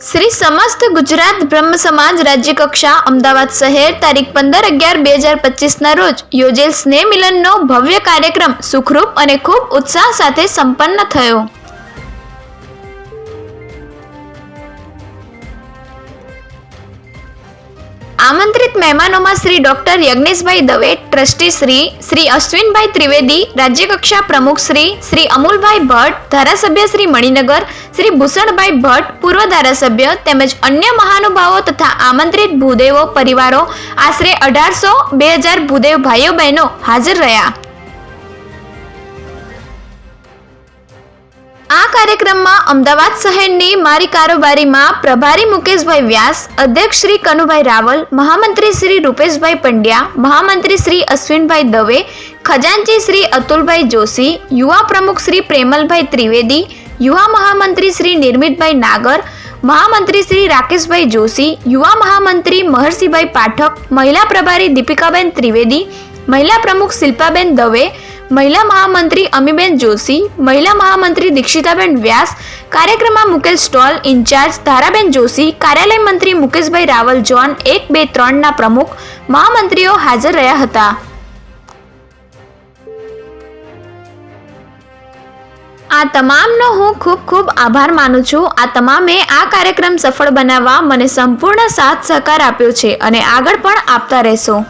શ્રી સમસ્ત ગુજરાત બ્રહ્મ સમાજ રાજ્ય કક્ષા અમદાવાદ શહેર તારીખ પંદર અગિયાર બે હજાર પચીસના રોજ યોજેલ સ્નેહ મિલનનો ભવ્ય કાર્યક્રમ સુખરૂપ અને ખૂબ ઉત્સાહ સાથે સંપન્ન થયો. આમંત્રિત મહેમાનોમાં શ્રી ડોક્ટર યજ્ઞેશભાઈ દવે, ટ્રસ્ટી શ્રી શ્રી અશ્વિનભાઈ ત્રિવેદી, રાજ્યકક્ષા પ્રમુખ શ્રી શ્રી અમુલભાઈ ભટ્ટ, ધારાસભ્ય શ્રી મણિનગર, શ્રી ભૂષણભાઈ ભટ્ટ, પૂર્વ ધારાસભ્ય તેમજ અન્ય મહાનુભાવો તથા આમંત્રિત ભૂદેવો પરિવારો આશરે અઢારસો બે હજાર ભૂદેવ ભાઈઓ બહેનો હાજર રહ્યા. આ કાર્યક્રમમાં અમદાવાદ શહેરની મારી કારોબારીમાં પ્રભારી મુકેશભાઈ વ્યાસ, અધ્યક્ષ શ્રી કનુભાઈ રાવલ, મહામંત્રી શ્રી રૂપેશભાઈ પંડ્યા, મહામંત્રી શ્રી અશ્વિનભાઈ દવે, ખજાનચી શ્રી અતુલભાઈ જોશી, યુવા પ્રમુખ શ્રી પ્રેમલભાઈ ત્રિવેદી, યુવા મહામંત્રી શ્રી નિર્મિતભાઈ નાગર, મહામંત્રી શ્રી રાકેશભાઈ જોશી, યુવા મહામંત્રી મહર્ષિભાઈ પાઠક, મહિલા પ્રભારી દીપિકાબેન ત્રિવેદી, મહિલા પ્રમુખ શિલ્પાબેન દવે મહિલા મહામંત્રી અમીબેન જોશી, મહિલા મહામંત્રી દીક્ષિતાબેન વ્યાસ, કાર્યક્રમમાં મુકેલ સ્ટોલ ઇન્ચાર્જ ધારાબેન જોશી, કાર્યાલય મંત્રી મુકેશભાઈ રાવલ જોન એક, બે, ત્રણના પ્રમુખ મહામંત્રીઓ હાજર રહ્યા હતા. આ તમામનો હું ખૂબ ખૂબ આભાર માનું છું. આ તમામે આ કાર્યક્રમ સફળ બનાવવા મને સંપૂર્ણ સાથ સહકાર આપ્યો છે અને આગળ પણ આપતા રહેશો.